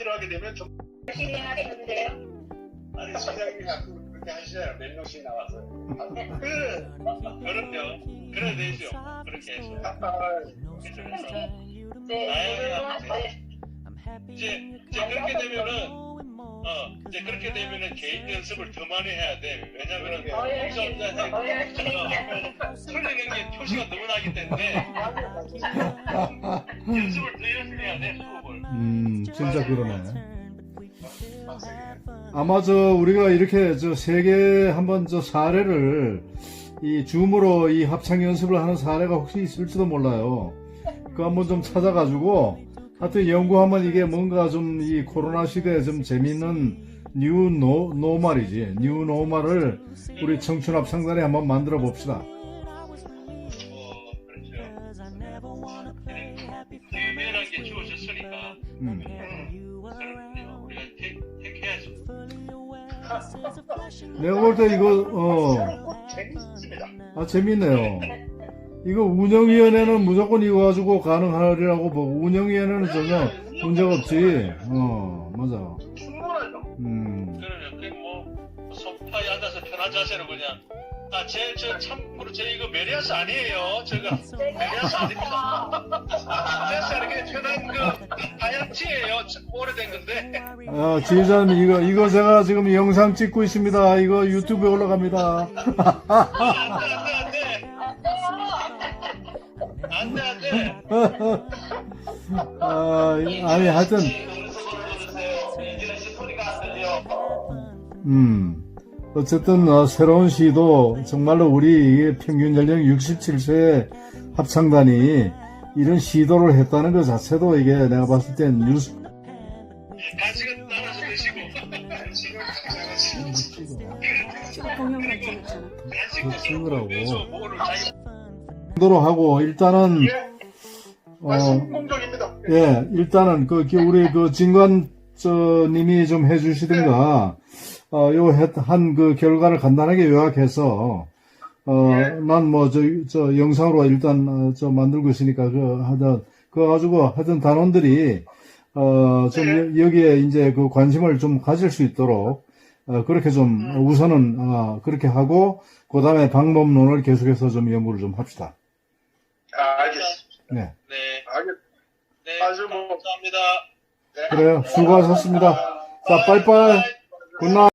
한마디로 하게 되면 좀 해야겠는데요. 아니 시장님이 자꾸 그렇게 하시잖아요. 몇 명씩 나와서. 그 그럼요. 그래 되죠. 그렇게 해서. 그래서 네, 네. 이제 이제 그렇게 되면은 어 이제 그렇게 되면은 개인 연습을 더 많이 해야 돼. 왜냐면은. 틀리는 게 표시가 너무 나기 때문에 연습을 더 열심히 해야 돼 수업을. 음, 진짜 그러네. 아마 저 우리가 이렇게 저 세계 한번 저 사례를 이 줌으로 이 합창 연습을 하는 사례가 혹시 있을지도 몰라요. 그 한번 좀 찾아가지고 하여튼 연구하면 이게 뭔가 좀 이 코로나 시대에 좀 재밌는 뉴 노, 노말이지. 뉴 노말을 우리 청춘 합창단에 한번 만들어 봅시다. 음. 내가 볼 때 이거 어 재밌습니다. 아, 재밌네요. 이거 운영위원회는 무조건 이거 가지고 가능하리라고 보고, 운영위원회는 전혀 문제가 없지. 어, 맞아. 충분하죠. 음, 그러면 그뭐 소파에 앉아서 편한 자세로 그냥 아, 제, 저, 참고로, 제 이거 메리아스 아니에요. 제가, 메리아스 아닙니다. 메리아스 이렇게 편한 그, 하얀티예요 오래된 건데. 아, 지휘자님, 이거, 이거 제가 지금 영상 찍고 있습니다. 이거 유튜브에 올라갑니다. 아, 안 돼, 안 돼. 아, 아니, 하여튼. 음, 어쨌든, 어, 새로운 시도, 정말로 우리 평균 연령 67세 합창단이 이런 시도를 했다는 것 자체도 이게 내가 봤을 땐 뉴스, 간식은 따라서 드시고. 간식은 지금 동영상 찍었잖아. 간식도 친구라고. 정도로 하고, 일단은, 어, 공정입니다. 예, 일단은 그 기- 우리 그 진관 저 님이 좀 해주시든가 어, 요한 그 결과를 간단하게 요약해서 어, 난뭐 저 저 영상으로 일단 어, 저 만들고 있으니까 그 하여튼 그거 가지고 하여튼 단원들이 어, 좀 여- 여기에 이제 그 관심을 좀 가질 수 있도록 어, 그렇게 좀 우선은 어, 그렇게 하고 그 다음에 방법론을 계속해서 좀 연구를 좀 합시다. 아, 알겠습니다. 네, 네. 알겠, 네. 아주 뭐- 감사합니다. 그래요. 수고하셨습니다. 자, 빠이빠이. 굿나잇.